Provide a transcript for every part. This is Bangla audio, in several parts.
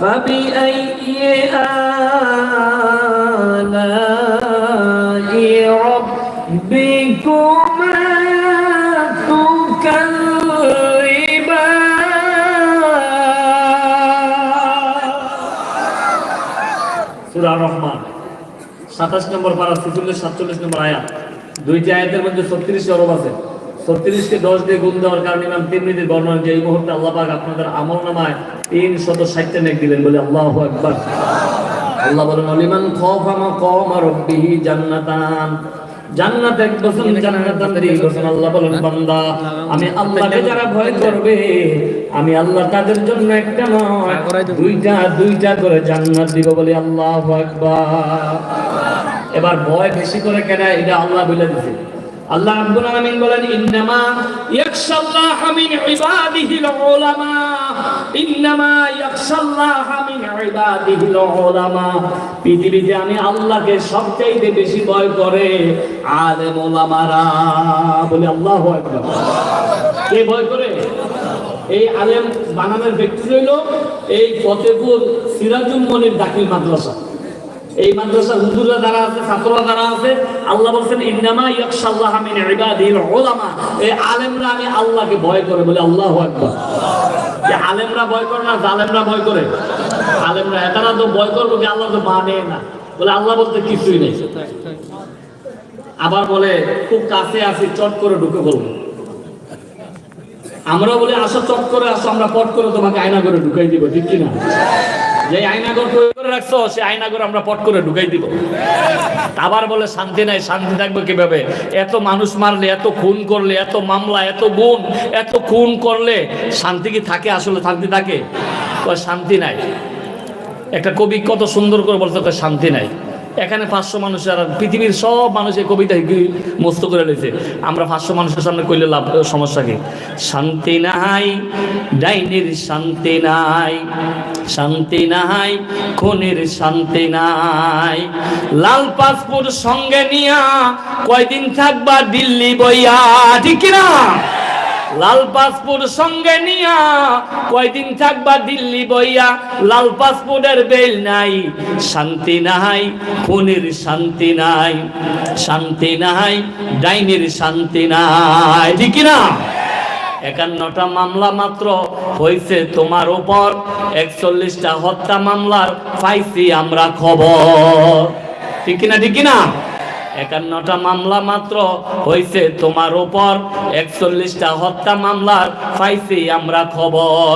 فبأي آلاء ربكما تكذبان সূরা রহমান সাতাশ নম্বর পারা ছেচল্লিশ সাতচল্লিশ নম্বর আয়াত দুইটি আয়াতের মধ্যে ছত্রিশ অরব আছে ছত্রিশকে দশ দিয়ে গুণ দেওয়ার কারণে ইমাম তিরমিজির বর্ণনা যে এই মুহূর্তে আপনাদের আমল নামায় তিন শত নেক দিলেন বলে আল্লাহ একবার আল্লাহ বলেন, অলিমান জান্নাতান। জান্নাত এক বছর বছর আল্লাহ বলেন, বান্দা, আমি আল্লাহকে যারা ভয় করবে, আমি আল্লাহ তাদের জন্য একটা নয়, দুইটা দুইটা করে জান্নাত দিব বলে আল্লাহু আকবার। এবার ভয় বেশি করে কেন? এটা আল্লাহ বলে দিছে। আল্লাহ রাব্বুল আলামিন বলেন, ইন্নামা ইয়াখশাল্লাহ মিন ইবাদিহিল উলামা। ইন্নামা ইয়াখশাল্লাহ মিন ইবাদিহিল উলামা। পৃথিবীতে আমি আল্লাহকে সবচাইতে বেশি ভয় করে আলেম ওলামারা বলে, আল্লাহু আকবার। কে ভয় করে? এই আলেম বানানোর ব্যক্তি হইল এই ফতেপুর সিরাজুল মনির দাখিল মাদ্রাসা। এই মাদ্রাসা হুজুররা যারা আছে, ছাত্ররা যারা আছে, আল্লাহ বলছেন, ইন্নামা ইয়াখশাল্লাহ মিন ইবাদিহিল উলামা। এই আলেমরা আমি আল্লাহকে ভয় করে বলে, আল্লাহু আকবার। যে আলেমরা ভয় করে না, জালেমরা ভয় করে? আলেমরা এটারা তো ভয় করবে কি আল্লাহ তো মানে না। বলে আল্লাহ বলতে কিছুই নেই। আবার বলে, খুব কাছে আছি, চট করে ঢুকে বলব আমরা বলি, আসো, চট করে আসো, আমরা পট করে তোমাকে আয়না করে ঢুকাই দিব, ঠিক কিনা? যে আয়নাগর তৈরি করে রাখছো সে আয়নাগর আমরা পট করে ঢুকাই দিব। আবার বলে, শান্তি নাই, শান্তি থাকবে কীভাবে? এত মানুষ মারলে, এত খুন করলে, এত মামলা, এত গুণ, এত খুন করলে শান্তি কি থাকে? আসলে শান্তি থাকে? শান্তি নাই। একটা কবি কত সুন্দর করে বলতে শান্তি নাই। এখানে পাঁচশো মানুষ আর পৃথিবীর সব মানুষ এই কবিতা মস্ত করে রয়েছে। আমরা পাঁচশো মানুষের সামনে কইলে লাভ সমস্যা কি? শান্তি নাই, ডাইনের শান্তি নাই শান্তি নাই, খুনের শান্তি নাই। লাল পাসপোর্ট সঙ্গে নিয়া কয়দিন থাকবা দিল্লি বইয়া, ঠিক না লাল পাসপোর্ট সঙ্গে নিয়া কয়দিন থাকবা দিল্লি বইয়া? লাল পাসপোর্টের বেল নাই, শান্তি নাই খুনের শান্তি নাই শান্তি নাই, ডাইনের শান্তি নাই। ঠিক না একান্নটা মামলা মাত্র হয়েছে তোমার উপর, একচল্লিশটা হত্যা মামলার পাইছি আমরা খবর। ঠিক কিনা ঠিক কিনা? একান্নটা মামলা মাত্র হয়েছে তোমার উপর। একচল্লিশটা হত্যা মামলার পাইছি আমরা খবর।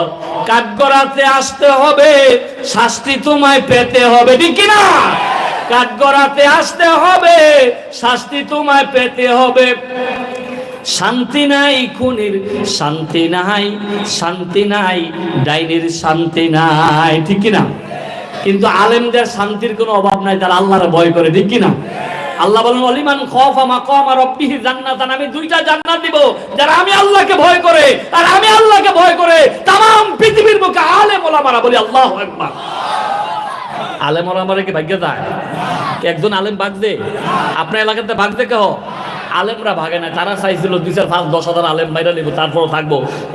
কাঠগড়াতে আসতে হবে, শাস্তি তোমায় পেতে হবে, ঠিক না? কাঠগড়াতে আসতে হবে, শাস্তি তোমায় পেতে হবে। শান্তি নাই, খুনির শান্তি নাই শান্তি নাই, ডাইনির শান্তি নাই, ঠিক না? কিন্তু আলেমদের শান্তির কোনো অভাব নাই, তারা আল্লাহর ভয় করে, ঠিক না? আল্লাহ বলেন অলিমান খফা মাকামা রাব্বিহি জান্নাতান, আমি দুইটা জান্নাত দিব, যারা আমি আল্লাহকে ভয় করে, আর আমি আল্লাহকে ভয় করে তাম পৃথিবীর বুকে আলেম ওলামারা বলি, আল্লাহু আকবার। আলেম ওলামারা কি ভাগ্য দেয় কি একজন আলেম ভাগ দে আপনার এলাকাতে ভাগ দে কেহ? আলেমরা ভাগে না তারা চাইছিল দুই চার পাঁচ দশ হাজার আলেম বাইরা নিব, তারপরও থাকব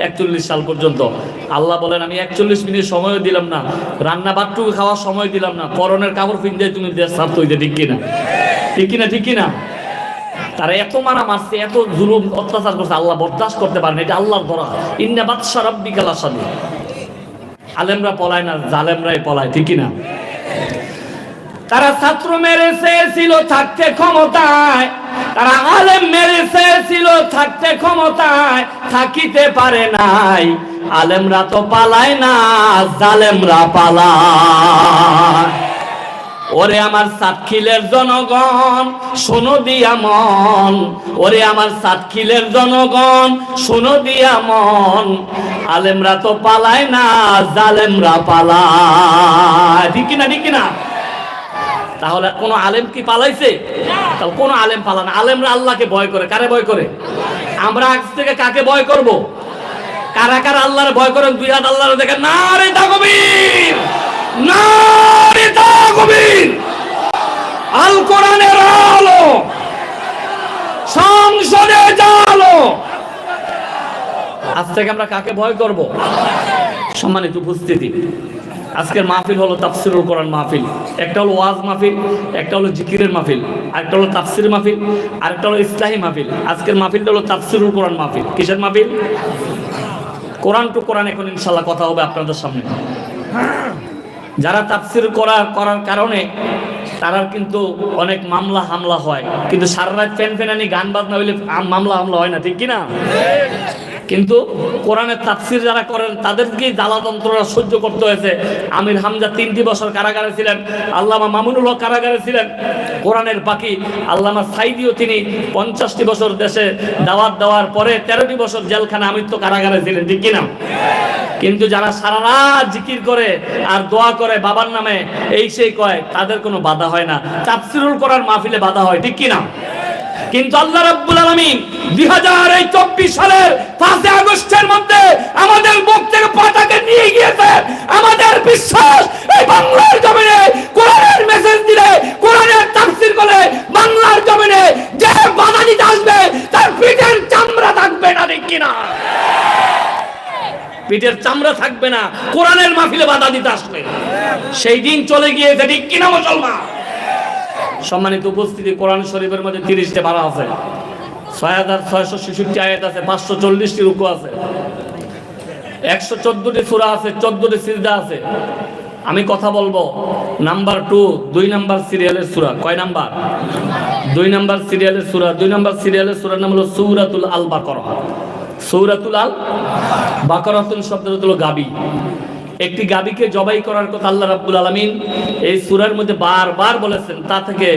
একচল্লিশ সাল পর্যন্ত। আল্লাহ বলেন, আমি একচল্লিশ মিনিট সময়ও দিলাম না, রান্না বাট্টুকু খাওয়ার সময় দিলাম না, পরনের কাপড় পিন্ধে তুমি দেশ ছাড়তে হইতে ঠিক কিনা? ঠিক কিনা ঠিক কিনা? তারা এত মারা মারছে, এত জুলুম, অত্যাচার করছে, আল্লাহ বরদাস্ত করতে পারেন, এটা আল্লাহর ধরা ইন্না বাদশা রব্বি কালা সাদি আলেমরা পলায় না, জালেমরাই পলায়, ঠিক কিনা? তারা ছাত্র মেরেছে ছিল থাকতে ক্ষমতায়, তারা আলেম মেরেছে ছিল থাকতে ক্ষমতায়, থাকিতে পারে নাই। আলেমরা তো পালায় না, জালেমরা পালায়। ওরে আমার সাতখিলের জনগণ, শোনো দিয়া মন। ওরে আমার সাতখিলের জনগণ, শোনো দিয়া মন। আলেমরা তো পালায় না, জালেমরা পালায়। ঠিক না ঠিক না তাহলে কোন আলেম কি পালাইছে? তাহলে কোন আলেম পালানা আলেমরা আল্লাহকে ভয় করে। কারে ভয় করে? আমরা আজ থেকে কাকে ভয় করব? কারা কারা আল্লাহরে ভয় করেন? দুই হাত আল্লাহরে দেখেন। না রে তাকবীর! আল কোরআনের আজ থেকে আমরা কাকে ভয় করব? সম্মানিত উপস্থিতি। আজকের মাহফিল হলো তাফসিরুল কোরআন মাহফিল। একটা হলো ওয়াজ মাহফিল, একটা হলো জিকিরের মাহফিল, আরেকটা হলো তাফসির মাহফিল, আরেকটা হলো ইসলাহী মাহফিল। আজকের মাহফিলটা হলো তাফসিরুল কোরআন মাহফিল। কিসের মাহফিল? কোরআন টু কোরআন এখন ইনশাল্লাহ কথা হবে আপনাদের সামনে। যারা তাফসির করার করার কারণে তারার কিন্তু অনেক মামলা হামলা হয়। কিন্তু সারা রাত ফ্যান ফ্যানানি, গান বাজনা হইলে মামলা হামলা হয় না, ঠিক কি না কিন্তু কোরআনের তাফসির যারা করেন তাদেরকে জ্বালা যন্ত্রণা সহ্য করতে হয়েছে। আমির হামজা তিনটি বছর কারাগারে ছিলেন, আল্লামা মামুনুল হক কারাগারে ছিলেন। কোরআনের বাকি আল্লামা সাইদিও তিনি পঞ্চাশটি বছর দেশে দাওয়াত দেওয়ার পরে তেরোটি বছর জেলখানা আমৃত্য কারাগারে ছিলেন, ঠিক কিনা? কিন্তু যারা সারা রাত জিকির করে আর দোয়া করে বাবার নামে, এই সেই কয়, তাদের কোনো বাধা হয় না। তাফসিরুল করার মাহফিলে বাধা হয়, ঠিক কিনা? কিন্তু আল্লাহ রাব্বুল আলামিন 2024 সালের 5 আগস্টের মধ্যে আমাদের বুক থেকে পতাকা নিয়ে গিয়েছে। আমাদের বিশ্বাস এই বাংলার জমিনে কোরআনের মেসেজ দিলে, কোরআনের তাফসীর করে বাংলার জমিনে যে বাধা আসবে, তার পিঠের চামড়া থাকবে না, ঠিক কিনা? পিঠের চামড়া থাকবে না, কোরআনের মাহফিলে বাধা দিতে আসবে সেই দিন চলে গিয়েছে, ঠিক কিনা মুসলমান? সম্মানিত উপস্থিতি, কোরআন শরীফের মধ্যে তিরিশটা বারা আছে। ছয় হাজার ছয়শো ছেষট্টি আয়াত আছে, পাঁচশো চল্লিশটি রুকু আছে। একশো চোদ্দটি সুরা আছে, চোদ্দটি সিজদা আছে। আমি কথা বলব, নাম্বার টু, দুই নাম্বার সিরিয়ালের সুরা। কয় নাম্বার? দুই নাম্বার সিরিয়ালের সুরা। দুই নাম্বার সিরিয়ালের সুরার নাম হলো সৌরাতুল আল বাকর সৌরাতুল আল বাকরাতুল শব্দ হলো গাবি। একটি গাবিকে জবাই করার কথা আল্লাহ রাব্বুল আলামিন এই সুরার মধ্যে বারবার বলেছেন। তা থেকে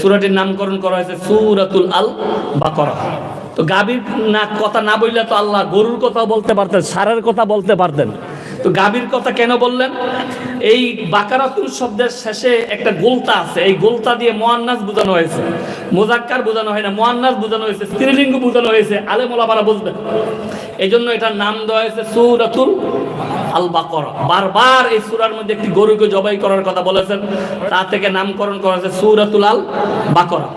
সূরাটির নামকরণ করা হয়েছে সুরাতুল আল বাকরা তো গাবির না কথা না বললে তো আল্লাহ গরুর কথা বলতে পারতেন, সারের কথা বলতে পারতেন। তো গাভীর কথা কেন বললেন? এই বাকারাতুল শব্দের শেষে একটা গোলতা আছে। এই গোলতা দিয়ে মোয়ান্নাস বোঝানো হয়েছে। মোজাক্কার বোঝানো হয় না, মোয়ান্নাস বোঝানো হয়েছে, স্ত্রীলিঙ্গ বোঝানো হয়েছে আলে আলেমোলামারা বুঝবেন। এই জন্য এটার নাম দেওয়া হয়েছে সুরাতুল আল বাকরা বারবার এই সুরার মধ্যে একটি গরুকে জবাই করার কথা বলেছেন। তা থেকে নামকরণ করা হয়েছে সূরাতুল আল বাকরা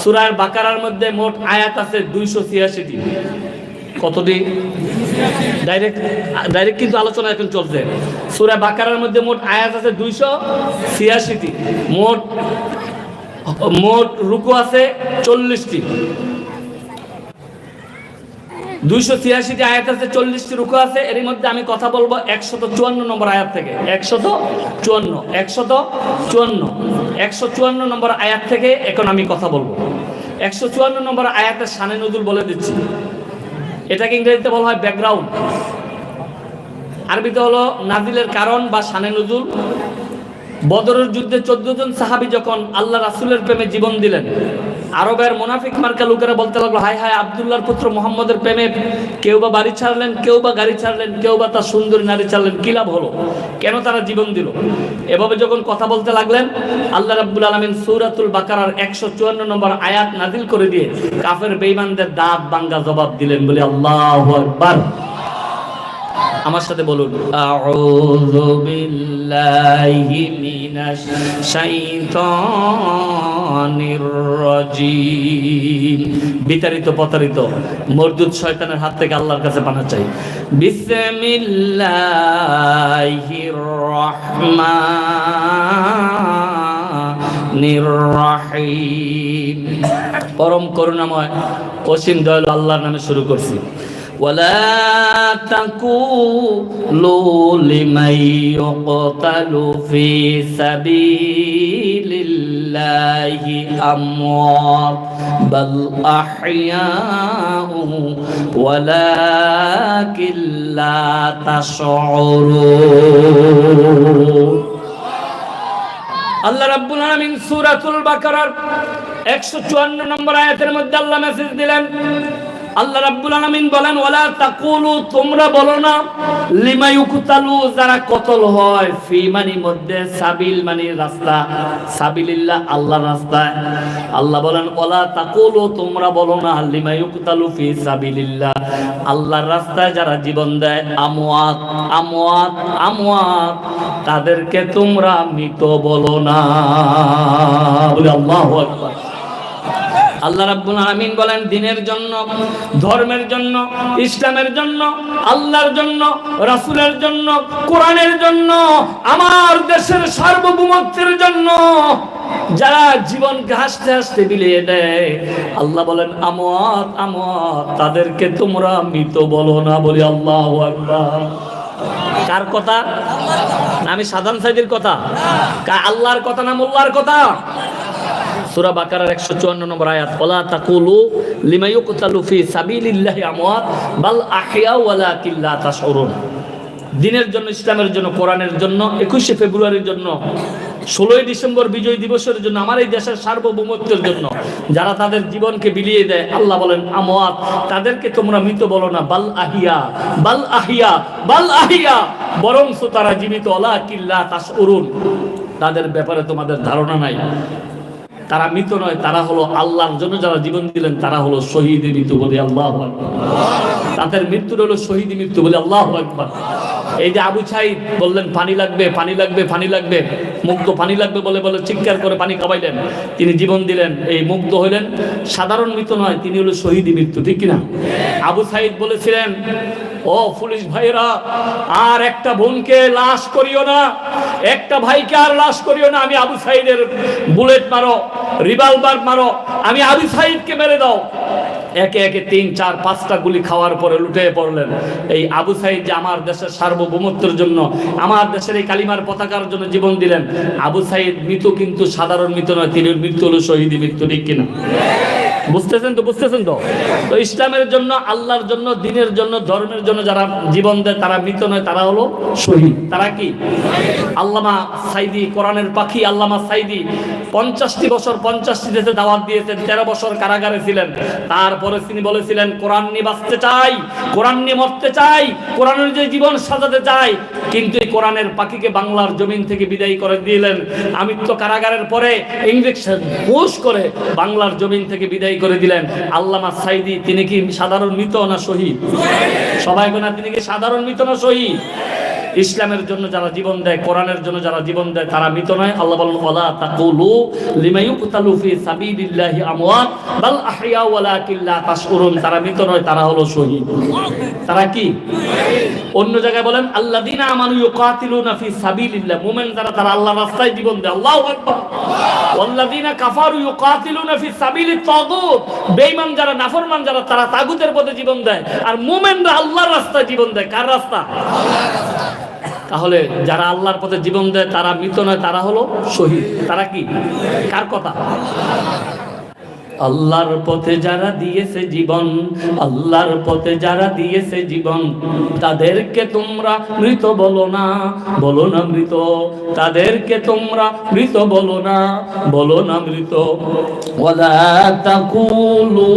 সুরার বাকারার মধ্যে মোট আয়াত আছে দুইশো ছিয়াশিটি। কতটি ডাইরেক্ট ডাইরেক্ট কিন্তু আলোচনা এখন চলছে। সূরা বাকারার মধ্যে মোট আয়াত আছে দুইশো ছিয়াশিটি। মোট মোট রুকু আছে চল্লিশটি। দুইশো ছিয়াশিটি আয়াত আছে, চল্লিশটি রুকু আছে। এর মধ্যে আমি কথা বলব একশত চুয়ান্ন নম্বর আয়াত থেকে। একশত চুয়ান্ন একশত চুয়ান্ন একশো চুয়ান্ন নম্বর আয়াত থেকে এখন আমি কথা বলব। একশো চুয়ান্ন নম্বর আয়াতের সানে নজুল বলে দিচ্ছি। এটাকে ইংরেজিতে বলা হয় ব্যাকগ্রাউন্ড আরবিতে হলো নাজিলের কারণ বা সানে নজুল বদরের যুদ্ধে চোদ্দ জন সাহাবি যখন আল্লাহ রাসুলের প্রেমে জীবন দিলেন, আরবের মোনাফিক মার্কা লোকেরা বলতে লাগল, হায় হায়, আবদুল্লাহর পুত্র মোহাম্মদের প্রেমে কেউ বা বাড়ি ছাড়লেন, কেউ বা গাড়ি ছাড়লেন, কেউ বা তার সুন্দরী নারী ছাড়লেন, কি লাভ হলো? কেন তারা জীবন দিল? এভাবে যখন কথা বলতে লাগলেন, আল্লাহ রাব্বুল আলমিন সৌরাতুল বাকারার একশো চুয়ান্ন নম্বর আয়াত নাদিল করে দিয়ে কাফের বেইমানদের দাঁত বাঙ্গা জবাব দিলেন বলে আল্লাহ আকবার। আমার সাথে বলুন, আউযু বিল্লাহি মিনাশ শাইতানির রাজিম। বিতাড়িত, প্রতারিত মরদুদ শয়তানের হাত থেকে আল্লাহর কাছে পানা চাই। বিসমিল্লাহির রহমানির রহিম। পরম করুণাময় অসীম দয়ালু আল্লাহর নামে শুরু করছি। ولا تقولوا لمن يقتل في سبيل الله أموات بل أحياء ولكن لا تشعرون আল্লাহ রাব্বুল আলামিন সূরাতুল বাকারার 154 নম্বর আয়াতের মধ্যে আল্লাহ মেসেজ দিলেন আল্লাহ রাব্বুল আলামিন বলেন, ওয়ালা তাকুলু, তোমরা বলো না, লিমা ইউকতালু, যারা কতল হয়, ফি মানি মধ্যে, সাবিল মানে রাস্তা, সাবিলিল্লাহ আল্লাহর রাস্তায় আল্লাহ বলেন, ওয়ালা তাকুলু, তোমরা বলো না, লিমা ইউকতালু ফি সাবিলিল্লাহ। আল্লাহর রাস্তায় যারা জীবন দেয়, আমওয়াত আমওয়াত আমওয়াত, তাদেরকে তোমরা মৃত বলো না। বলে, আল্লাহু আকবার। আল্লাহ রাব্বুল আলামিন বলেন, দিনের জন্য, ধর্মের জন্য, ইসলামের জন্য, আল্লাহর জন্য, রাসূলের জন্য, কোরআনের জন্য, আমার দেশের সার্বভৌমত্বের জন্য যারা জীবনকে হাসতে হাসতে বিলিয়ে দেয়, আল্লাহ বলেন আমত আমত তাদেরকে তোমরা মৃত বলো না, বলি আল্লাহ আকবার। কার কথা? আমি সাধারণ সাইদের কথা। আল্লাহর কথা না, মোল্লার কথা? সূরা বাকারার 154 নম্বর আয়াত ওয়ালা তাকুলু লিমা ইউকতালু ফি সাবিলিল্লাহি আমওয়াত, বাল আহইয়া ওয়ালাকিন লা তাশউরুন। দিনের জন্য, ইসলামের জন্য, কোরআনের জন্য, একুশে ফেব্রুয়ারির জন্য, ষোলোই ডিসেম্বর বিজয় দিবসের জন্য, আমার এই দেশের সার্বভৌমত্বের জন্য, যারা তাদের জীবনকে বিলিয়ে দেয়, আল্লাহ বলেন, আমওয়াত, তাদেরকে তোমরা মৃত বলো না, বাল আহিয়া বাল আহিয়া বাল আহিয়া। বরং তারা জীবিত অলা কিল্লা তাস অরুণ তাদের ব্যাপারে তোমাদের ধারণা নাই। তারা মৃত নয়, তারা হলো আল্লাহর জন্য যারা জীবন দিলেন, তারা হলো শহীদ মৃত্যু বলে আল্লাহ তাদের মৃত্যুর হলো শহীদ মৃত্যু বলে আল্লাহ একবার এই যে আবু ছাইদ বললেন, পানি লাগবে পানি লাগবে পানি লাগবে। মুক্ত পানি লাগবে বলে বলে চিৎকার করে পানি খাওয়াইলেন তিনি জীবন দিলেন, এই মুক্ত হইলেন। সাধারণ মৃত্যু নয়, তিনি হলো শহীদ মৃত্যু, ঠিক কিনা? আবু সাইদ বলেছিলেন ও পুলিশ ভাইরা আর একটা বোনকে লাশ করিও না, একটা ভাইকে আর লাশ করিও না, আমি আবু সাইদের বুলেট মারো, রিভলভার মারো, আমি আবু সাইদকে মেরে দাও। একে একে তিন, চার, পাঁচটা গুলি খাওয়ার পরে লুটে পড়লেন। এই আবু সাইদ যে আমার দেশের সার্বভৌমত্বের জন্য, আমার দেশের এই কালিমার পতাকার জন্য জীবন দিলেন, আবু সাইদ মৃত্যু কিন্তু সাধারণ মৃত্যু নয় তিনি মৃত্যু হলো শহীদ মৃত্যু, ঠিক কিনা? বুঝতেছেন তো বুঝতেছেন তো? তো ইসলামের জন্য, আল্লাহর জন্য, দিনের জন্য, ধর্মের জন্য যারা জীবন দেয়, তারা মৃত নয়, তারা হলো শহীদ। তারা কি? আল্লামা সাইদি, কোরআনের পাখি আল্লামা সাইদি। পঞ্চাশটি বছর পঞ্চাশটি দেশে দাওয়াত দিয়েছেন, তেরো বছর কারাগারে ছিলেন। তারপরে তিনি বলেছিলেন, কোরআন নিয়ে বাঁচতে চাই, কোরআন নিয়ে মরতে চাই, কোরআনের যে জীবন সাজাতে চাই। কিন্তু এই কোরআনের পাখিকে বাংলার জমিন থেকে বিদায় করে দিলেন। আমি তো কারাগারের পরে ইঞ্জেকশন পুশ করে বাংলার জমিন থেকে বিদায় করে দিলেন। আল্লামা সাইদি, তিনি কি সাধারণ মৃত না শহীদ? সবাই গোনা, তিনি কি সাধারণ মৃত না শহীদ? ইসলামের জন্য যারা জীবন দেয়, কোরআনের জন্য যারা জীবন দেয়, তারা মৃত নয়। আল্লাহ তাকুলু ফি সাবিলিল্লাহি আমওয়াত বাল আহইয়া তারা মৃত নয়, তারা হলো শহীদ। তারা কি? অন্য জায়গায় বলেন, আল্লাযীনা আমানু ইউকাতিলুনা ফি সাবিলিল্লাহ। মুমিন যারা, তারা আল্লাহর রাস্তায় জীবন দেয়। আল্লাহু আকবার। ওয়াল্লাযীনা কাফারু ইউকাতিলুনা ফি সাবিলিত তাগুত। বেঈমান যারা, নাফরমান যারা, তারা তাগুতের পথে জীবন দেয়। আর মুমিনরা আল্লাহর রাস্তায় জীবন দেয়। কার রাস্তা? তাহলে যারা আল্লাহর পথে জীবন দেয়, তারা মৃত নয়, তারা হলো শহীদ। তারা কি? কার কথা? আল্লাহর পথে যারা দিয়েছে জীবন, আল্লাহর পথে যারা দিয়েছে জীবন, তাদেরকে তোমরা মৃত বলো না বলো না মৃত। তাদেরকে তোমরা মৃত বলো না বলো না মৃত। ওয়ালা তাকুলু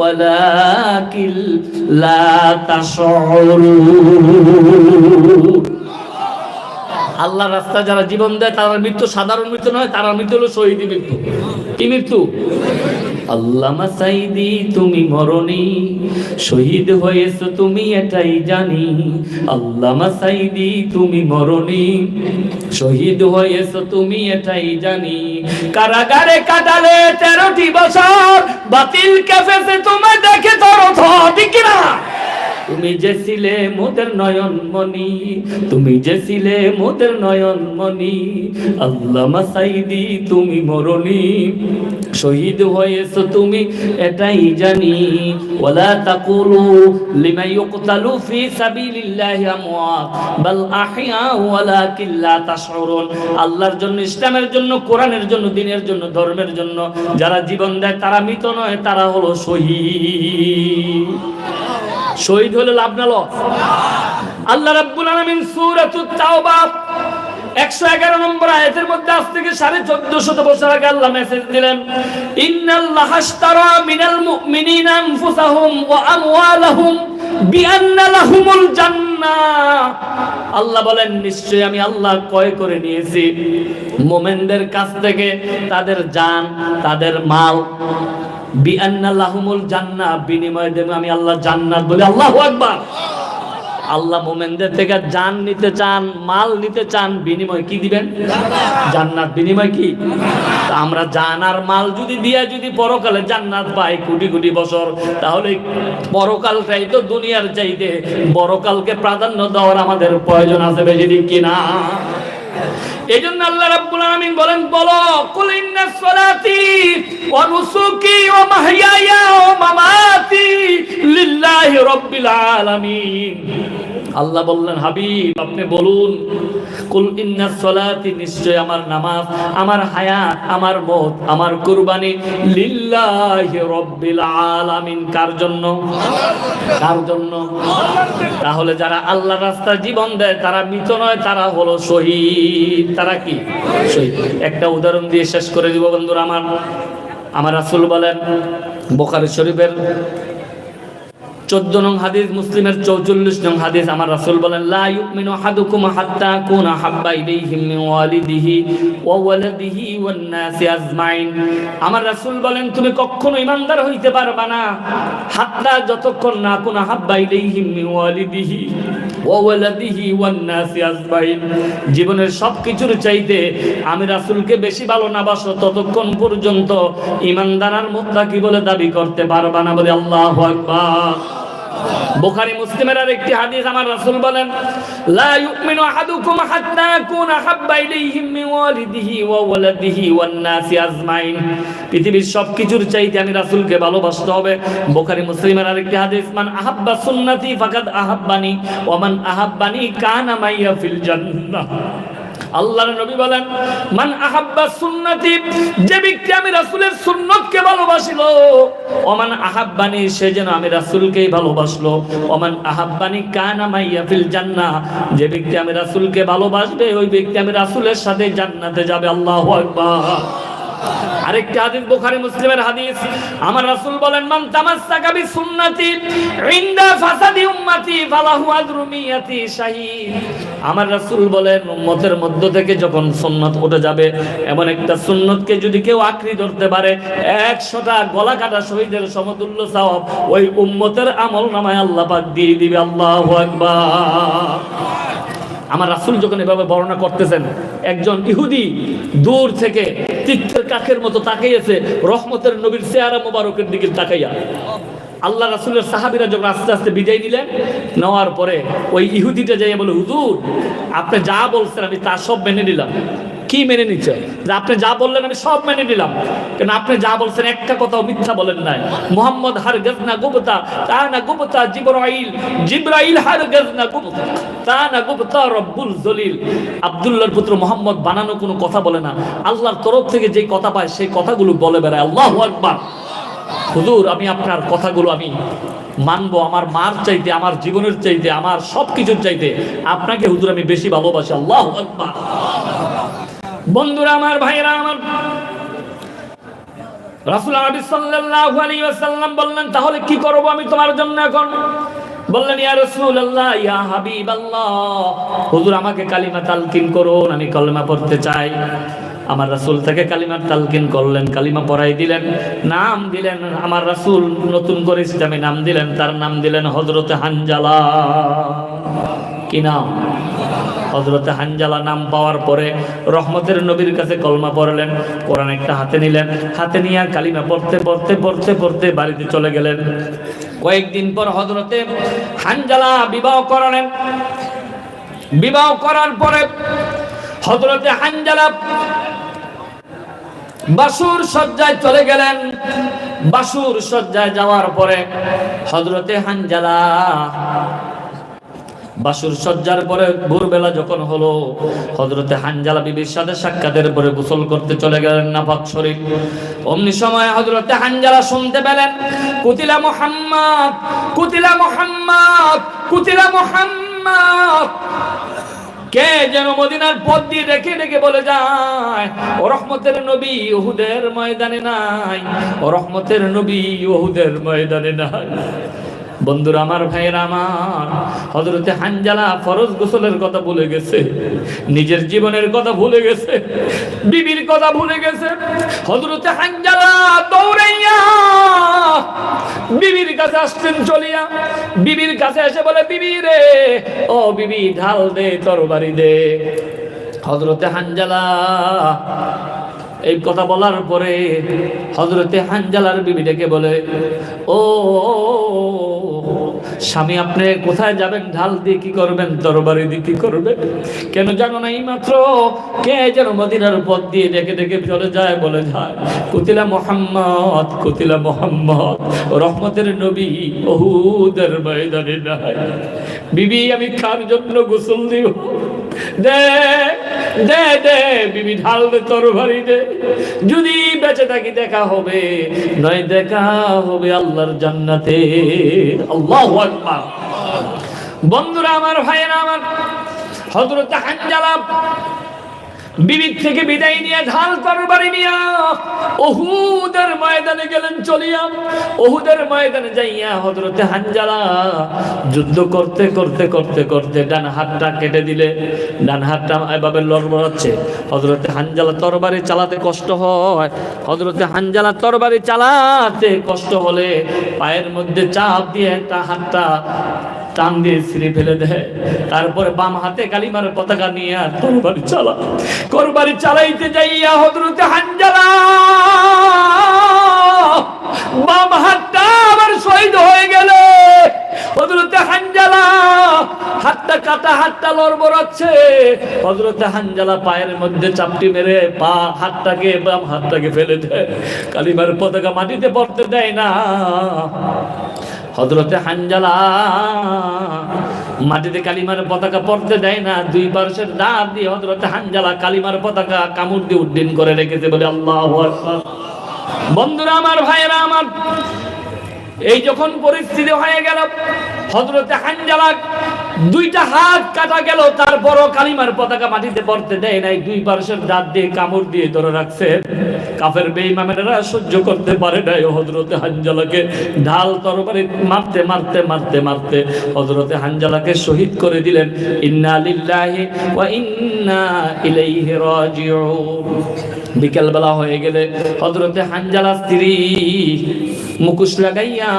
ওয়ালাকিন لا تشعرون. আল্লাহ রাস্তায় যারা জীবন দেয়, তারা মৃত্যু সাধারণ মৃত্যু নয়, তারা মৃত্যু হলো শহীদ মৃত্যু। কি মৃত্যু? আল্লামা সাইদি, তুমি মরণি। শহীদ হয়েছো তুমি, এটাই জানি। আল্লামা সাইদি, তুমি মরণি। শহীদ হয়েছো তুমি, এটাই জানি। কারাগারে কাটালে তেরোটি বছর বাতিল ক্যাফেসে তোমায় দেখে না তুমি যে ছিলে মোদের নয়ন মনি তুমি যে ছিলে মোদের নয়ন মনি আল্লাহ সাইদি তুমি মরণি। শহীদ হয়েছো তুমি, এটাই জানি। ওয়ালা তাকুলু লিমা ইউকতালু ফি সাবিলিল্লাহি আমওয়াত, বাল আহইয়া ওয়ালাকিন লা তাশউরুন। আল্লাহর জন্য, ইসলামের জন্য, কোরআনের জন্য দ্বীনের জন্য, ধর্মের জন্য, যারা জীবন দেয় তারা মৃত নয়, তারা হলো শহীদ। শহীদ হলে লাভ না লস। আল্লাহ রাব্বুল আলামিন সূরাতুত তাওবা 111 নম্বর আয়াতের মধ্যে আজ থেকে সাড়ে চোদ্দশত বছর আগে আল্লাহ মেসেজ দিলেন, ইন্নাল্লাহ আশতারা মিনাল মুমিনিনা আনফুসাহুম ওয়া আমওয়ালাহুম বিআন্না লাহুমুল জান্নাহ আল্লাহ বলেন, নিশ্চয়ই আমি আল্লাহ ক্রয় করে নিয়েছি। মোমেনদের কাছ থেকে তাদের জান, তাদের মাল বিআন্না লাহুমুল জান্নাহ। বিনিময়ে দেব আমি আল্লাহ জান্নাত বলে, আল্লাহু আকবার। আল্লাহ মোমেনদের থেকে জান নিতে চান, মাল নিতে চান, বিনিময় কি দিবেন? জান্নাত। বিনিময় কি? আমরা জান আর মাল যদি দিয়ে যদি পরকালে জান্নাত পাই কোটি কোটি বছর, তাহলে পরকালটাই তো দুনিয়ার চাইতে। বড়কালকে প্রাধান্য দেওয়ার আমাদের প্রয়োজন আছে বেশি দিক কিনা? এই জন্য আল্লাহ রাব্বুল আলামিন বলেন, বলো, কুল ইন্না সলাতি ওয়া নুসুকি ওয়া মাহইয়ায়া ওয়া মামাতি লিল্লাহি রাব্বিল আলামিন। আল্লাহ বললেন, হাবিব, আপনি বলুন, কুল ইন্না সলাতি নিশ্চয় আমার নামাজ, আমার হায়াত, আমার মত, আমার কুরবানি লিল্লাহি রাব্বিল আলামিন। কার জন্য? কার জন্য? তাহলে যারা আল্লাহর রাস্তায় জীবন দেয়, তারা মৃত নয়, তারা হলো শহীদ। তারা কি? একটা উদাহরণ দিয়ে শেষ করে দিব বন্ধুরা আমার। আমার রাসুল বলেন, বোখারি শরীফের চোদ্দ নং হাদিস, মুসলিমের চৌচল্লিশ নং হাদিস। আমার রাসূল বলেন, লা ইউমিনু আহাদুকুম হাত্তা কুনা হাব্বা আমার রাসূল বলেন, তুমি কখনো ইমানদার হইতে পারবা না। হাত্তা যতক্ষণ না কুনা হাব্বা ইলাইহি মিন ওয়ালিদিহি ওয়া ওয়ালাদিহি ওয়ান নাসি আজমাইন। জীবনের সব কিছুর চাইতে আমি রাসূলকে বেশি ভালো না বাসো, ততক্ষণ পর্যন্ত ইমানদার আর মুত্তাকি বলে দাবি করতে পারবা না বলে আল্লাহু আকবার। বুখারী মুসলিমের আর একটি হাদিস আমার রাসূল বলেন, লা ইউমিনু আহাদুকুম হাত্তা ইয়াকুনা হাব্বা ইলাইহি মিন ওয়ালিদিহি ওয়া ওয়ালাদিহি ওয়ান নাসি আজমাইন। পৃথিবীর সবকিছুর চাইতে আমি রাসূলকে ভালোবাসতে হবে। বুখারী মুসলিমের একটি হাদিস, মান আহাব্বা সুন্নতি ফাকাদ আহাব্বানি ওয়া মান আহাব্বানি কানা মাইয়া ফিল জান্নাহ। আল্লাহর নবী বলেন, মান আহাব্বা সুন্নতি যে ব্যক্তি আমি রাসূলের সুন্নতকে ভালোবাসিল, ওমান আহাব্বানি সে যেন আমি রাসূলকেই ভালোবাসলো, ওমান আহাব্বানি কানা মাইয়া ফিল জান্নাহ যে ব্যক্তি আমি রাসূলকে ভালোবাসবে, ওই ব্যক্তি আমি রাসূলের সাথে জান্নাতে যাবে, আল্লাহু আকবার। আরেকটি হাদিস মুসলিমের হাদিস, আমার রাসূল বলেন, মান তামাসসাকা বি সুন্নতি ইনদা ফাসাদি উম্মতি ফালাহু শাহীদ। আমার রাসূল বলেন, উম্মতের মধ্য থেকে যখন সুন্নাত উঠে যাবে, এমন একটা সুন্নতকে যদি কেউ আঁকড়ি ধরতে পারে 100টা গলা কাটা শহীদের সমতুল্য সওয়াব, ওই উম্মতের আমল নামায় আল্লাহ পাক দিয়ে দিবে, আল্লাহু আকবার। আমার রাসুল যখন এভাবে বর্ণনা করতেছেন, একজন ইহুদি দূর থেকে তীর্থের কাকের মতো তাকাইয়াছে, রহমতের নবীর চেহারা মোবারকের দিকে তাকাইয়া। আল্লাহ রাসুলের সাহাবিরা যখন আস্তে আস্তে বিদায় নিলেন, নেওয়ার পরে ওই ইহুদিটা যাইয়া বলে, হুজুর, আপনি যা বলছেন আমি তা সব মেনে নিলাম। কি মেনে নিচ্ছে যে আপনি যা বললেন আমি সব মেনে নিলাম। কেন আপনি যা বলছেন একটা কথাও মিথ্যা বলেন নাই। মোহাম্মদ হার গজনা গুবতা তা না গুবতা জিবরাইল, জিব্রাইল হার গজনা গুবতা তা না গুবতা রব্বুল জলিল। আব্দুল্লাহর পুত্র মোহাম্মদ বানানো কোনো কথা বলে না। আল্লাহর তরফ থেকে যে কথা পায় সেই কথাগুলো বলে বেড়ায়। আল্লাহু আকবার। হুজুর, আমি আপনার কথাগুলো আমি মানবো আমার মার চাইতে, আমার জীবনের চাইতে, আমার সব কিছুর চাইতে। আপনাকে হুজুর আমি বেশি ভালোবাসি। আল্লাহ আকবার। বন্ধুরা আমার ভাইরা আমার রাসূল আরবি সাল্লাল্লাহু আলাইহি ওয়াসাল্লাম বললেন, তাহলে কি করব আমি তোমার জন্য এখন? বললেন, ইয়া রাসূলুল্লাহ, ইয়া হাবিবাল্লাহ, হুজুর আমাকে কালিমা তালকিন করুন, আমি কলমা পড়তে চাই। আমার রাসূল থেকে কালিমার তালকিন করলেন, কালিমা পড়াই দিলেন, নাম দিলেন, আমার রাসূল নতুন করে ইসলামে নাম দিলেন, তার নাম দিলেন হযরতে হানজালা। কি নাম? হজরতে হানজালা নাম পাওয়ার পরে রহমতের নবীর কাছে কলমা পড়লেন, কোরআন একটা হাতে নিলেন, হাতে নিয়ে কালিমা পড়তে পড়তে পড়তে পড়তে বাড়িতে চলে গেলেন। কয়েকদিন পর হজরতে হানজালা বিবাহ করালেন। বিবাহ করার পরে হজরতে হানজালা বাসুর সজ্জায় চলে গেলেন। বাসুর সজ্জায় যাওয়ার পরে হজরতে হানজালা বাসুর সজ্জার পরে ভোরবেলা যখন হলো হজরতে হানজালা বিবির সাথে সাক্ষাতের পরে গোসল করতে চলে গেলেন নাফাক শরীফ। অমনি সময় হজরতে হানজালা শুনতে পেলেন, কুতিলা মোহাম্মদ কুতিলা মোহাম্মদ কুতিলা মোহাম্মদ। কে যেন মদিনার পথ দিয়ে রেখে রেখে বলে যায়, ও রহমতের নবী ওহুদের ময়দানে নাই। ও রহমতের নবী ওহুদের ময়দানে নাই। বন্ধুরা, আমার ভাইয়েরা, আমার হজরতে হানজালা ফরজ গোসলের কথা ভুলে গেছে, নিজের জীবনের কথা ভুলে গেছে, বিবির কথা ভুলে গেছে। হজরতে হানজালা দৌড়াইয়া বিবির কাছে আসতেন চলিয়া, বিবির কাছে এসে বলে, বিবি রে, ও বিবি, ঢাল দে, তরবারি দে। হজরতে হানজালা এই কথা বলার পরে হজরতে হানজালার বিবি বলে, ও, স্বামী, আপনি কোথায় যাবেন? ঢাল দিয়ে কি করবেন? তরবারি দিয়ে কি করবেন? কেন জানো না, এই মাত্র কে যেন মদিনার পথ দিয়ে ডেকে ডেকে চলে যায়, বলে যায় কুতিলা মোহাম্মদ কুতিলা মোহাম্মদ, রহমতের নবী ওহুদের ময়দানে নাই। বিবি, আমি খার জন্য গোসল দিব? দে দে দে, বিবি দে দে। যদি বেঁচে থাকি দেখা হবে, নয় দেখা হবে আল্লাহর জান্নাতে। আল্লাহ বন্ধুরা, আমার ভাইয়েরা, আমার হজরত বিবির থেকে বিদায় নিয়ে ঢাল তরবারি নিয়া ওহুদের ময়দানে গেলেন চলিয়া। ওহুদের ময়দানে যাইয়া হজরতে হানজালা যুদ্ধ করতে করতে করতে করতে ডান হাতটা কেটে দিলে। ডান হাতটা এভাবে লড়বড়াচ্ছে হজরতে হানজালা তরবারি চালাতে কষ্ট হয়। হজরতে হানজালা তরবারি চালাতে কষ্ট হলে পায়ের মধ্যে চাপ দিয়ে একটা হাতটা টান দিয়ে ছিঁড়ে ফেলে দেয় তারপরে বাম হাতে কালিমার পতাকা নিয়ে আর তরবারি চালা। করবারি চালাইতে যাইয়া হজরতে হানজালা। বাম হাতটা আবার শহীদ হয়ে গেল। হজরতে হানজালা, হাতটা কাটা, হাতটা লড়বড়াচ্ছে। হজরতে হানজালা পায়ের মধ্যে চাপটি মেরে পা হাতটাকে, বাম হাতটাকে ফেলে দেয়। কালিমার পতাকা মাটিতে পড়তে দেয় না। হজরতে হানজালা মাটিতে কালিমার পতাকা পড়তে দেয় না, দুই পার্শ্বের দাঁত দিয়ে হজরতে হানজালা কালিমার পতাকা কামড় দিয়ে উড্ডিন করে রেখেছে বলে আল্লাহ বন্ধুরা আমার, ভাইয়েরা আমার, এই যখন পরিস্থিতি হয়ে গেল হজরতে হানজালা দুইটা হাত কাটা গেল তারপরও কালিমার পতাকা মাটিতে পড়তে দেয় নাই। দুই পার্শ্বের দাঁত দিয়ে কামড় দিয়ে ধরে রাখছে। কাফের বেইমামেরা সহ্য করতে পারে নাই। হজরতে হানজালাকে ঢাল তরবারি মারতে মারতে মারতে মারতে হজরতে হানজালাকে শহীদ করে দিলেন। ইন্না লিল্লাহি ওয়া ইন্না ইলাইহি রাজিউন। বিকেল বেলা হয়ে গেলে হজরতে হানজালা স্ত্রী মুকুশ লাগাইয়া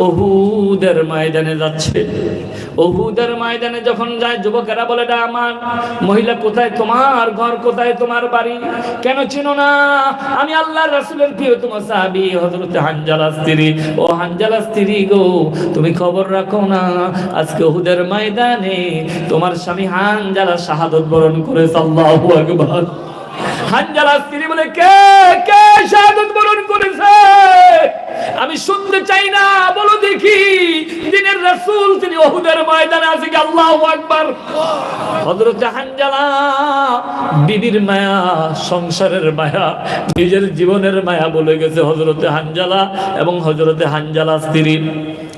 ওহুদের ময়দানে যাচ্ছে। ওহুদের ময়দানে যখন যায়, যুবকেরা বলে, এটা আমার মহিলা কোথায়? তোমার ঘর কোথায়? তোমার বাড়ি? কেন চিনো না? আমি আল্লাহ রাসূলের প্রিয় তোমার সাহাবী হযরত হানজালা স্ত্রী। ও হানজালা স্ত্রী গো, তুমি খবর রাখো না। আজকে ওহুদের ময়দানে তোমার স্বামী হানজালা শাহাদত বরণ করেছে আল্লাহু আকবার। বলে বরণ করেছে? আমি শুনতে চাই না, বলো দেখি। দিনের রাসূল তিনি ওহুদের ময়দানে আছে কি? আল্লাহু আকবার। হযরত হানজালা বিবির মায়া, সংসারের মায়া, নিজের জীবনের মায়া বলে গেছে হযরতে হানজালা এবং হযরতে হানজালা স্ত্রী।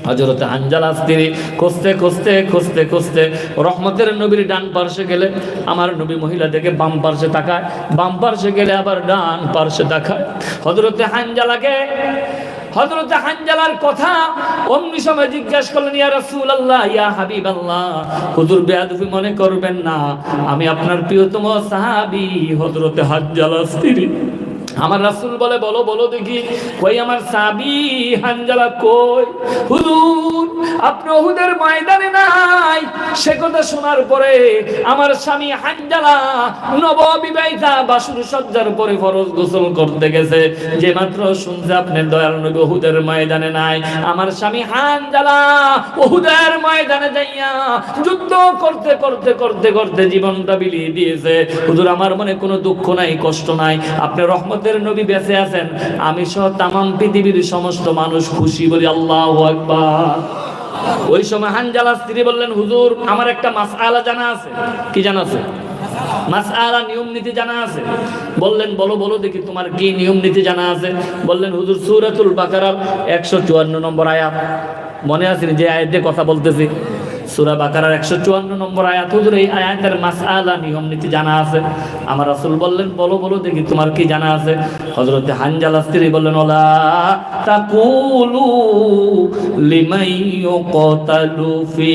হজরত হানজালা স্ত্রী খুঁজতে খুঁজতে খুঁজতে খুঁজতে রহমতের নবীর ডান পার্শ্বে গেলে আমার নবী মহিলা দেখে বাম পার্শ্বে তাকায়, বাম পার্শ্বে গেলে আবার ডান পার্শ্বে তাকায়। হজরতে হানজালাকে হজরত হানজালার কথা অমনি সময় জিজ্ঞাসা করলেন, ইয়া রাসূল আল্লাহ ইয়া হাবিব আল্লাহ হুজুর বেয়াদবি মনে করবেন না, আমি আপনার প্রিয়তম সাহাবী হজরতে হানজালা স্ত্রী আমার রাসূল বলে, বলো বলো দেখি। কই আমার সাবি হানজালা কই? হুজুর, আপনি ওহুদের ময়দানে নাই। সে কথা শোনার পরে আমার স্বামী হানজালা নব বিবাহিতা বাসুর সজ্জার পরে ফরজ গোসল করতে গেছে। যে মাত্র শুনছে আপনি, দয়াল নবী ওহুদের ময়দানে নাই। আমার স্বামী হানজালা ওহুদের ময়দানে যাইয়া যুদ্ধ করতে করতে করতে করতে জীবনটা বিলিয়ে দিয়েছে। হুজুর, আমার মনে কোনো দুঃখ নাই, কষ্ট নাই। আপনি রহমতের নবী বেঁচে আছেন। আমি সহ তামাম পৃথিবীর সমস্ত মানুষ খুশি বলি আল্লাহ আকবার। ওই সময় হানজালা স্ত্রী বললেন, হুজুর, আমার একটা আছে। কি জানা আছে? কি জানা আছে? বাকারার 154 নম্বর আয়াত। মনে আছে যে আয়াত দিয়ে কথা বলতেছি। সূরা বাকারার 154 নম্বর আয়াত। হুজুর, এই আয়াতের মাসআলা, নিয়ম নীতি জানা আছে। আমার রাসুল বললেন, বলো বলো, দেখি তোমার কি জানা আছে। হজরতে হানজালা স্ত্রী বললেন, ওলা তাকুলু লিমান ইউকতালু ফি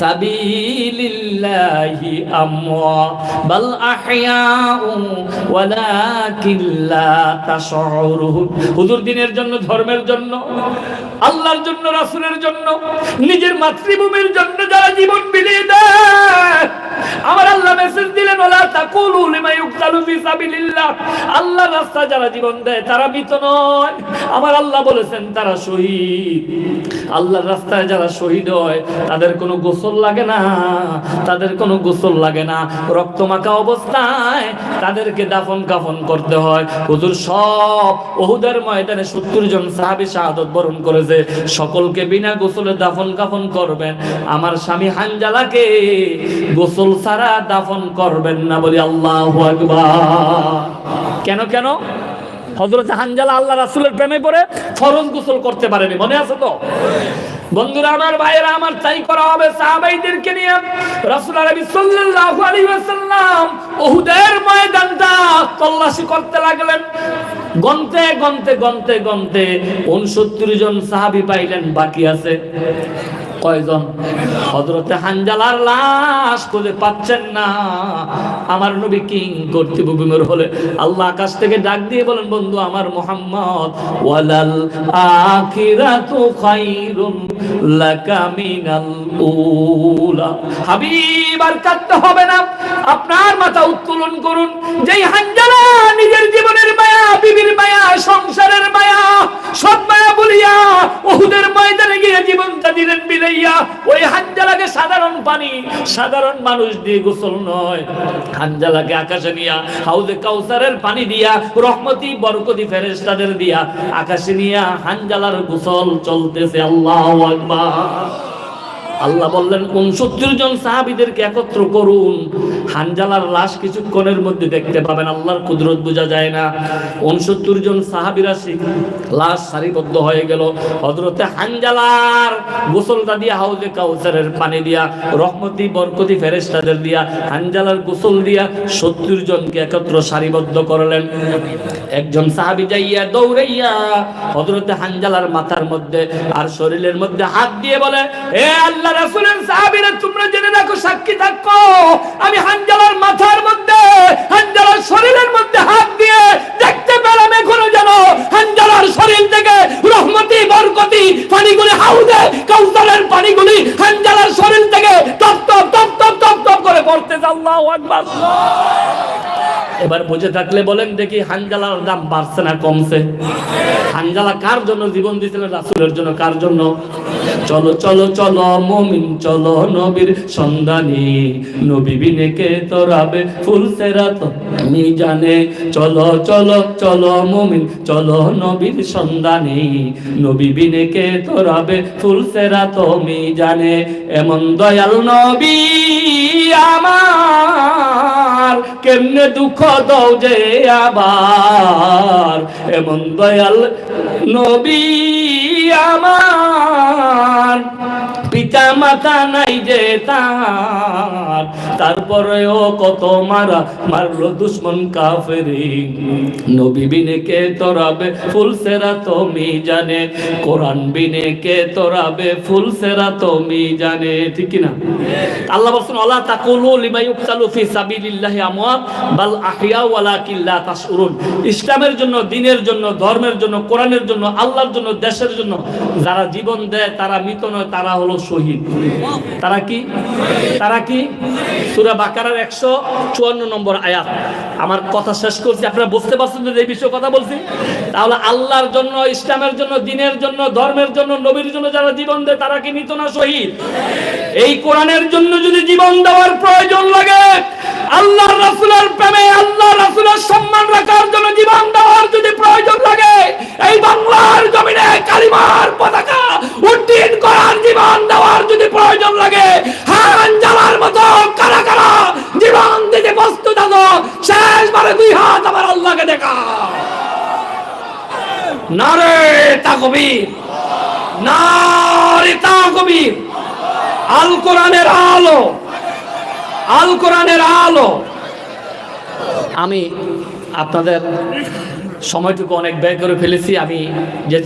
সাবিলিল্লাহ। বিল্লাহি আমওয়াত বাল আহয়াউ ওয়ালাকিন লা তাশউরুন হুজুর দিনের জন্য, ধর্মের জন্য, আল্লাহর জন্য, রাসূলের জন্য, নিজের মাতৃভূমির জন্য যারা জীবন বিলিয়ে দেয়, আমার আল্লাহ মেসেজ দিলেন, ওলা তাকুলু লিমা ইউকতালু ফি সাবিলিল্লাহ। আল্লাহ রাস্তা যারা জীবন দেয়, তারা মৃত নয়। আমার আল্লাহ বলেছেন, তারা শহীদ। আল্লাহর রাস্তায় যারা শহীদ হয়, তাদের কোনো গোসল লাগে না। তাদের কোনো গোসল লাগে না। রক্তমাখা অবস্থায় তাদেরকে দাফন কাফন করতে হয়। হুজুর সব ওহুদের ময়দানে সত্তর জন সাহাবী শাহাদত বরণ করেছে। সকলকে বিনা গোসলে দাফন কাফন করবেন। আমার স্বামী হানজালাকে গোসল ছাড়া দাফন করবেন না বলি আল্লাহ কেন কেন? হজরত হানজালা আল্লাহ রাসুলের প্রেমে পড়ে ফরজ গোসল করতে পারেনি। মনে আছে তো? বন্ধুরা, আমার ভাইয়েরা, আমার তাই করা হবে সাহাবাইদেরকে নিয়ে। রাসূল নবী সাল্লাল্লাহু আলাইহি ওয়াসাল্লাম উহুদের ময়দানটা তল্লাশি করতে লাগলেন। গন্তে গন্তে গন্তে গন্তে 69 জন সাহাবী পাইলেন, বাকি আছে। কয়জন? হজরতে হানজালার লাশ খুঁজে পাচ্ছেন না। আমার নবী কিং কর্তৃপবিমর হলে আল্লাহ আকাশ থেকে ডাক দিয়ে বলেন, বন্ধু, আমার মোহাম্মদ, ওয়ালাল খাইরুম উলা। হাবিব, আর কাঁদতে হবে না। আপনার মাথা উত্তোলন করুন। যেই হানজালা নিজের জীবনের মায়া, বিবির মায়া, সংসারের মায়া সব মায়া বলিয়া ওহুদের ময়দানে গিয়ে জীবনটা দিলেন বিলাইয়া ওই হাঞ্জালাকে সাধারণ পানি, সাধারণ মানুষ দিয়ে গোসল নয়। হাঞ্জালাকে আকাশে নিয়া, হাউজে কাউসারের পানি দিয়া, রহমতি, বরকতি ফেরেস্তাদের দিয়া আকাশে নিয়া হাঞ্জালার গোসল চলতেছে, আল্লাহ আকবার। আল্লাহ বললেন উনসত্তর জন সাহাবিদেরকে একত্র করুন? হানজালার লাশ কিছুক্ষণের মধ্যে দেখতে পাবেন, আল্লাহর কুদরত বোঝা যায় না। উনসত্তর জন সাহাবিরা লাশ সারিবদ্ধ হয়ে গেল। হজরতে হানজালার গোসলটা দিয়া, হাউজে কাউসারের পানি দিয়া, রহমতি, বরকতি ফেরেশতাদের দিয়া, হানজালার গোসল দিয়া সত্তর জনকে একত্র সারিবদ্ধ করলেন। একজন সাহাবি যাইয়া দৌড়াইয়া হজরতে হানজালার মাথার মধ্যে আর শরীরের মধ্যে হাত দিয়ে বলে, এ আল্লাহ রাসূলের সাহাবীরা, তোমরা জেনে রাখো, সাক্ষী থাকো। আমি হানজালার মাথার মধ্যে, হানজালার শরীরের মধ্যে হাত দিয়ে দেখতে পেলাম এখনও যেন। শরীর থেকে রহমতি, বরকতি, পানিগুলি হাউদে পানিগুলি শরীর থেকে করে আল্লাহু আকবার। এবার বুঝে থাকলে বলেন দেখি হানজালার দাম বাড়ছে না কমছে। হানজালা কার জন্য জীবন দিয়েছিলেন রাসুলের জন্য কার জন্য? চলো চলো চলো, মমিন, চলো, নবীর সন্ধানী। নবী বিনে কে তোরাবে ফুল সেরা তো। জানে, চলো চলো চলো মমিন, চলো নবীর সন্ধানী। নবী বিনে কে তোরাবে ফুল সেরা তুমি জানে। এমন দয়াল নবী আমার, কেমনে দুঃখ দাও যে আবার। এমন দয়াল নবী আমার পিতা মাতা নাই তারপরেও কত মারা দুশ্মন কাফেরি নবী বিনে কে ফুল সেরা তুমি জানে। কোরআন বিনে কে ফুল সেরা তুমি জানে। ঠিক না? আল্লাহ বলছেন তাকুলু লিমা ফি সাবিলিল্লাহি আমওয়াত, বাল তাশউরুন ইসলামের জন্য দ্বীনের জন্য, ধর্মের জন্য, কোরআনের জন্য, আল্লাহর জন্য, দেশের জন্য, যারা জীবন দেয় তারা মৃত নয়, তারা হলো শহীদ। তারা কি? তারা কি? সূরা বাকারার 154 নম্বর আয়াত। আমার কথা শেষ করছি, আপনারা বুঝতে পারছেন যে এই বিষয়ে কথা বলছি? তাহলে আল্লাহর জন্য, ইসলামের জন্য দ্বীনের জন্য, ধর্মের জন্য, নবীর জন্য যারা জীবন দেয়, তারা কি মৃত না শহীদ? এই কোরআনের জন্য যদি জীবন দেওয়ার প্রয়োজন লাগে, আল্লাহর রাসূলের প্রেমে আল্লাহ রাসূলের সম্মান রাখার জন্য জীবন দেওয়ার যদি প্রয়োজন লাগে, এই বাংলার জমিনে কালিমার পতাকা উড্ডীন করার জীবন দেওয়ার যদি প্রয়োজন লাগে হান জ্বালার মতো, কারা কারা? জীবন দিতে প্রস্তুত আছো। শেষবারে দুই হাত আমার আল্লাহকে দেখা। নারে তাকবীর। নারে তাকবীর। আল কোরআনের আলো। আল কোরআনের আলো। আমি আপনাদের সময়টুকু অনেক ব্যয় করে ফেলেছি। আমি যেহেতু